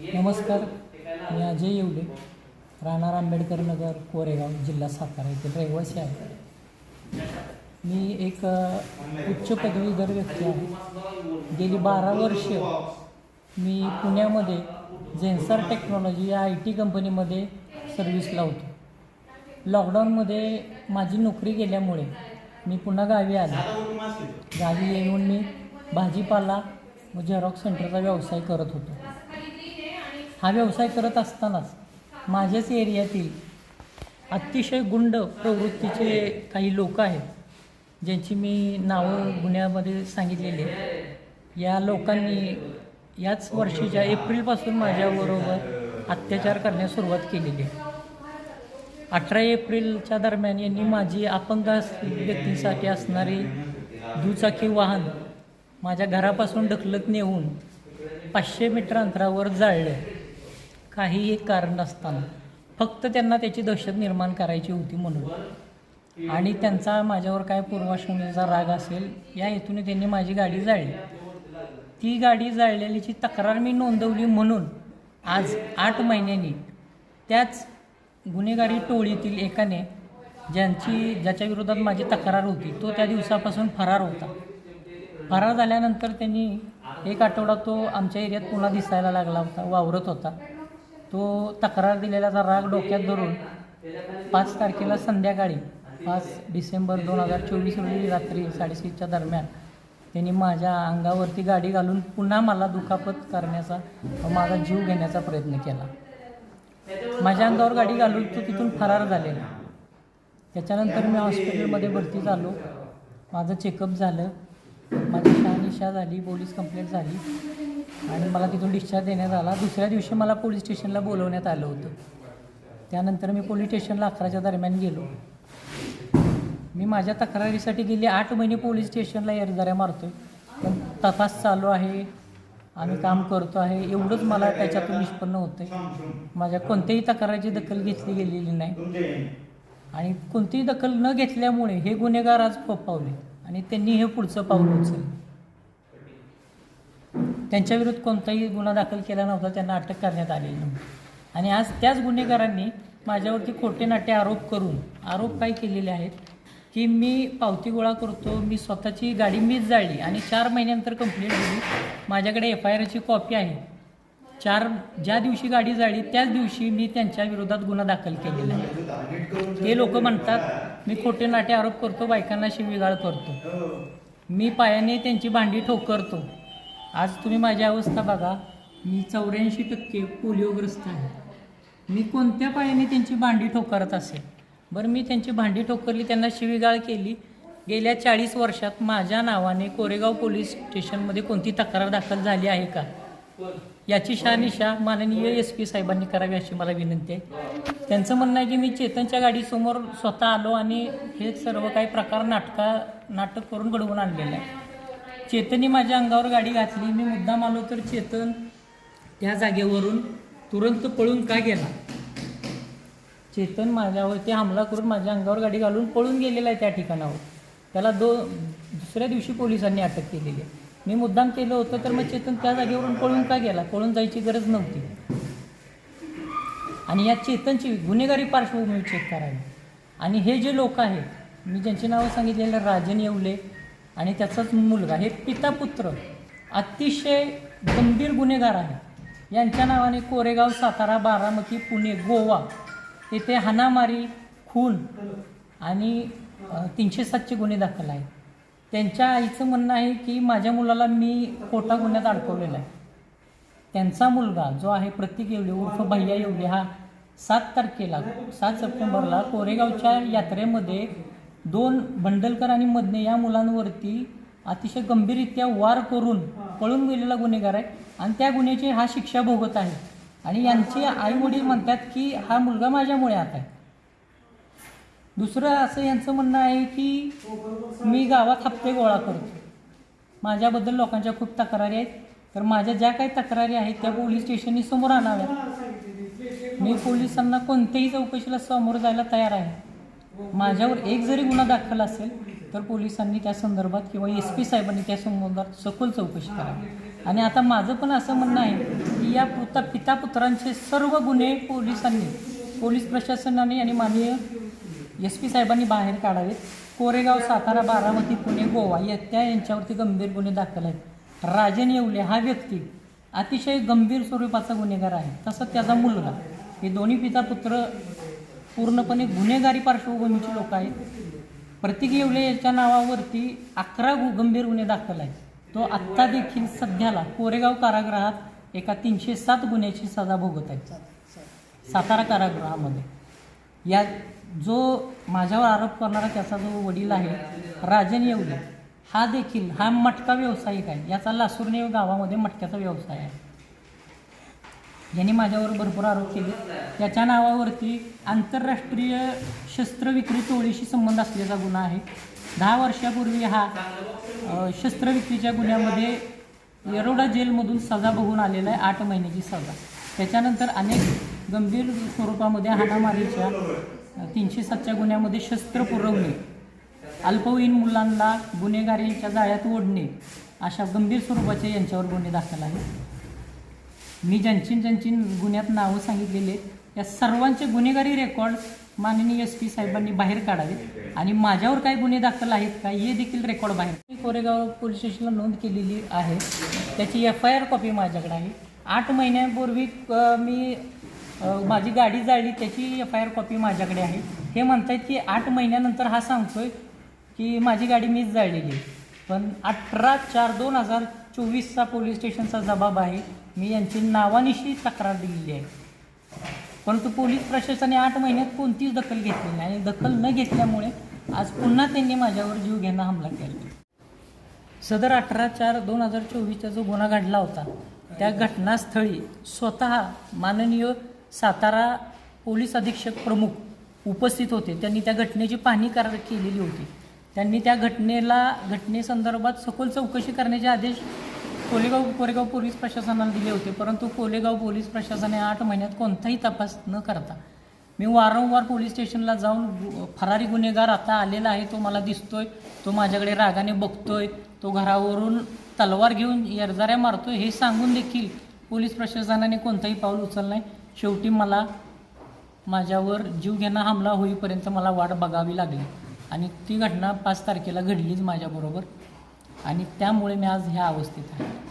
नमस्कार. मी अजय येवले. राहणार आंबेडकर नगर कोरेगाव जिल्हा सातारा येथील रहिवासी आहे. मी एक उच्च पदवीधर व्यक्ती आहे. गेली बारा वर्ष मी पुण्यामध्ये झेन्सर टेक्नॉलॉजी या आय टी कंपनीमध्ये सर्व्हिसला होतो. लॉकडाऊनमध्ये माझी नोकरी गेल्यामुळे मी पुन्हा गावी आलो. गावी येऊन मी भाजीपाला व झेरॉक्स सेंटरचा व्यवसाय करत होतो. हा व्यवसाय करत असतानाच माझ्याच एरियातील अतिशय गुंड प्रवृत्तीचे काही लोक आहेत ज्यांची मी नावं गुन्ह्यामध्ये सांगितलेली आहेत. या लोकांनी याच वर्षीच्या एप्रिलपासून माझ्याबरोबर अत्याचार करण्यास सुरुवात केलेली आहे. अठरा एप्रिलच्या दरम्यान यांनी माझी अपंग व्यक्तींसाठी व्यक्तीसाठी असणारी दुचाकी वाहन माझ्या घरापासून ढकलत नेऊन पाचशे मीटर अंतरावर जाळलं. काहीही कारण नसताना. फक्त त्यांना त्याची दहशत निर्माण करायची होती म्हणून. आणि त्यांचा माझ्यावर काय पूर्वाश्रमीचा राग असेल या हेतूने त्यांनी माझी गाडी जाळली. ती गाडी जाळलेलीची तक्रार मी नोंदवली म्हणून आज आठ महिन्यांनी. त्याच गुन्हेगारी टोळीतील एकाने ज्यांची ज्याच्या विरोधात माझी तक्रार होती तो त्या दिवसापासून फरार होता. फरार झाल्यानंतर त्यांनी एक आठवडा तो आमच्या एरियात पुन्हा दिसायला लागला होता वावरत होता. तो तक्रार दिलेल्याचा राग डोक्यात धरून. पाच तारखेला संध्याकाळी पाच डिसेंबर दोन हजार चोवीस रोजी रात्री साडेसातच्या दरम्यान त्यांनी माझ्या अंगावरती गाडी घालून पुन्हा मला दुखापत करण्याचा व माझा जीव घेण्याचा प्रयत्न केला. माझ्या अंगावर गाडी घालून तो तिथून फरार झालेला. त्याच्यानंतर मी हॉस्पिटलमध्ये भरती झालो. माझं चेकअप झालं. माझी शहानिशा झाली पोलीस कंप्लेंट झाली आणि मला तिथून डिस्चार्ज देण्यात आला. दुसऱ्या दिवशी मला पोलीस स्टेशनला बोलवण्यात आलं होतं. त्यानंतर मी पोलीस स्टेशनला अकराच्या दरम्यान गेलो. मी माझ्या तक्रारीसाठी गेले. आठ महिने पोलीस स्टेशनला एरदाऱ्या मारतो आहे पण तपास चालू आहे. आम्ही काम करतो आहे. एवढंच मला त्याच्यातून निष्पन्न होतं आहे माझ्या कोणत्याही तक्रारीची दखल घेतली गेलेली नाही. आणि कोणतीही दखल न घेतल्यामुळे हे गुन्हेगार आज फोपावले आणि त्यांनी हे पुढचं पाऊल उचललं. त्यांच्याविरुद्ध कोणताही गुन्हा दाखल केला नव्हता त्यांना अटक करण्यात आलेली नव्हती. आणि आज त्याच गुन्हेगारांनी माझ्यावरती खोटे नाटे आरोप करून आरोप काय केलेले आहेत की मी पावती गोळा करतो मी स्वतःची गाडी मीच जाळली आणि चार महिन्यानंतर कंप्लेंट दिली. माझ्याकडे एफ आय आरची कॉपी आहे. चार ज्या दिवशी गाडी जाळली त्याच दिवशी मी त्यांच्या विरोधात गुन्हा दाखल केलेला आहे. ते लोक म्हणतात मी खोटे नाटे आरोप करतो बायकांना शिवीगाळ करतो. मी पायाने त्यांची भांडी ठोकरतो. आज तुम्ही माझी अवस्था बघा. मी चौऱ्याऐंशी टक्के पोलिओग्रस्त आहे. मी कोणत्या पायाने त्यांची भांडी ठोकरत असेल? बरं मी त्यांची भांडी ठोकरली त्यांना शिवीगाळ केली. गेल्या चाळीस वर्षात माझ्या नावाने कोरेगाव पोलीस स्टेशनमध्ये कोणती तक्रार दाखल झाली आहे का? याची शहानिशा माननीय एस पी साहेबांनी करावी अशी मला विनंती आहे. त्यांचं म्हणणं आहे की मी चेतनच्या गाडीसमोर स्वतः आलो आणि हे सर्व काही प्रकार नाटका नाटक करून घडवून आणलेलं आहे. चेतननी माझ्या अंगावर गाडी घातली मी मुद्दाम आलो तर चेतन त्या जागेवरून तुरंत पळून का गेला? चेतन माझ्यावरती हमला करून माझ्या अंगावर गाडी घालून पळून गेलेला आहे त्या ठिकाणावर. त्याला दो दुसऱ्या दिवशी पोलिसांनी अटक केलेली आहे. मी मुद्दाम केलं होतं तर मग चेतन त्या जागेवरून पळून का गेला? पळून जायची गरज नव्हती. आणि या चेतनची गुन्हेगारी पार्श्वभूमी चेक करावी आणि हे जे लोक आहेत मी ज्यांची नावं सांगितलेलं राजन येवले आणि त्याचाच मुलगा हे पिता पुत्र अतिशय गंभीर गुन्हेगार आहे यांच्या नावाने कोरेगाव सातारा बारामती पुणे गोवा येथे हानामारी खून आणि तीनशे सातचे गुन्हे दाखल आहेत. त्यांच्या आईचं म्हणणं आहे की माझ्या मुलाला मी खोटा गुन्ह्यात अडकवलेला आहे. त्यांचा मुलगा जो आहे प्रतीक येवले उर्फ भैया येवले हा सात तारखेला सात सप्टेंबरला कोरेगावच्या यात्रेमध्ये दोन भंडलकर आणि मदने या मुलांवरती अतिशय गंभीररित्या वार करून पळून गेलेला गुन्हेगार आहे आणि त्या गुन्ह्याची हा शिक्षा भोगत आहे. आणि यांचे आई वडील म्हणतात की हा मुलगा माझ्यामुळे आता आहे. दुसरं असं यांचं म्हणणं आहे की मी गावात हप्ते गोळा करतो. माझ्याबद्दल लोकांच्या खूप तक्रारी आहेत. तर माझ्या ज्या काही तक्रारी आहेत त्या पोलीस स्टेशननी समोर आणाव्यात. मी पोलिसांना कोणत्याही चौकशीला समोर जायला तयार आहे. माझ्यावर एक जरी गुन्हा दाखल असेल तर पोलिसांनी त्या संदर्भात किंवा एस पी साहेबांनी त्या संबंधात सखोल चौकशी करावी. आणि आता माझं पण असं म्हणणं आहे की की या पुता पिता पुत्रांचे सर्व गुन्हे पोलिसांनी पोलीस प्रशासनाने आणि माननीय एस पी साहेबांनी बाहेर काढावेत. कोरेगाव सातारा बारामती पुणे गोवा या त्या यांच्यावरती गंभीर गुन्हे दाखल आहेत. राजन येवले हा व्यक्ती अतिशय गंभीर स्वरूपाचा गुन्हेगार आहे. तसंच त्याचा मुलगा हे दोन्ही पिता पुत्र पूर्णपणे गुन्हेगारी पार्श्वभूमीचे लोक आहेत. प्रतीक येवले याच्या नावावरती अकरा गु गंभीर गुन्हे दाखल आहेत. तो आत्ता देखील सध्याला कोरेगाव कारागृहात एका तीनशे सात गुन्ह्याची सजा भोगत आहे. सातारा कारागृहामध्ये. या जो माझ्यावर आरोप करणारा त्याचा जो वडील आहे राजन येवले हा देखील हा मटका व्यावसायिक आहे. याचा लासूरने गावामध्ये मटक्याचा व्यवसाय आहे. यांनी माझ्यावर भरपूर आरोप केले. त्याच्या नावावरती आंतरराष्ट्रीय शस्त्र विक्री टोळीशी संबंध असलेला गुन्हा आहे. दहा वर्षापूर्वी हा शस्त्रविक्रीच्या शस्त्र विक्रीच्या गुन्ह्यामध्ये येरोडा जेलमधून सजा बघून आलेला आहे आठ महिन्याची सजा. त्याच्यानंतर अनेक गंभीर स्वरूपामध्ये हाणामारीच्या तीनशे सातच्या गुन्ह्यामध्ये शस्त्र पुरवणे अल्पवयीन मुलांना गुन्हेगारीच्या जाळ्यात ओढणे अशा गंभीर स्वरूपाचे यांच्यावर गुन्हे दाखल आहेत. मी ज्यांची ज्यांची गुन्ह्यात नावं सांगितलेले या सर्वांचे गुन्हेगारी रेकॉर्ड माननीय एस पी साहेबांनी बाहेर काढावेत आणि माझ्यावर काय गुन्हे दाखल आहेत का हे देखील रेकॉर्ड बाहेर मी कोरेगाव पोलीस स्टेशनला नोंद केलेली आहे. त्याची एफ आय आर कॉपी माझ्याकडे आहे. आठ महिन्यापूर्वी मी माझी गाडी जाळली त्याची एफ आय आर कॉपी माझ्याकडे आहे. हे म्हणतायत की आठ महिन्यानंतर हा सांगतोय की माझी गाडी मीच जाळलेली आहे. पण अठरा चार दोन हजार चोवीसचा पोलीस स्टेशनचा जबाब आहे. मी यांची नावानिशी तक्रार दिलेली आहे. परंतु पोलीस प्रशासनाने आठ महिन्यात कोणतीच दखल घेतली नाही आणि दखल न घेतल्यामुळे आज पुन्हा त्यांनी माझ्यावर जीव घेणं हमला केला. सदर अठरा चार दोन हजार चोवीसचा जो गुन्हा घडला होता त्या घटनास्थळी स्वतः माननीय सातारा पोलीस अधीक्षक प्रमुख उपस्थित होते. त्यांनी त्या घटनेची पाहणी कार केलेली होती. त्यांनी त्या घटनेला घटनेसंदर्भात सखोल चौकशी करण्याचे आदेश कोलेगाव कोरेगाव पोलीस प्रशासनाला दिले होते. परंतु कोलेगाव पोलीस प्रशासनाने आठ महिन्यात कोणताही तपास न करता मी वारंवार पोलीस स्टेशनला जाऊन फरारी गुन्हेगार आता आलेला आहे तो मला दिसतोय तो माझ्याकडे रागाने बघतोय तो घरावरून तलवार घेऊन येरजाऱ्या मारतोय हे सांगून देखील पोलीस प्रशासनाने कोणताही पाऊल उचललं नाही. शेवटी मला माझ्यावर जीवघेणा हमला होईपर्यंत मला वाट बघावी लागली. आणि ती घटना पाच तारखेला घडलीच माझ्याबरोबर. आणि त्यामुळे मी आज ह्या अवस्थेत आहे.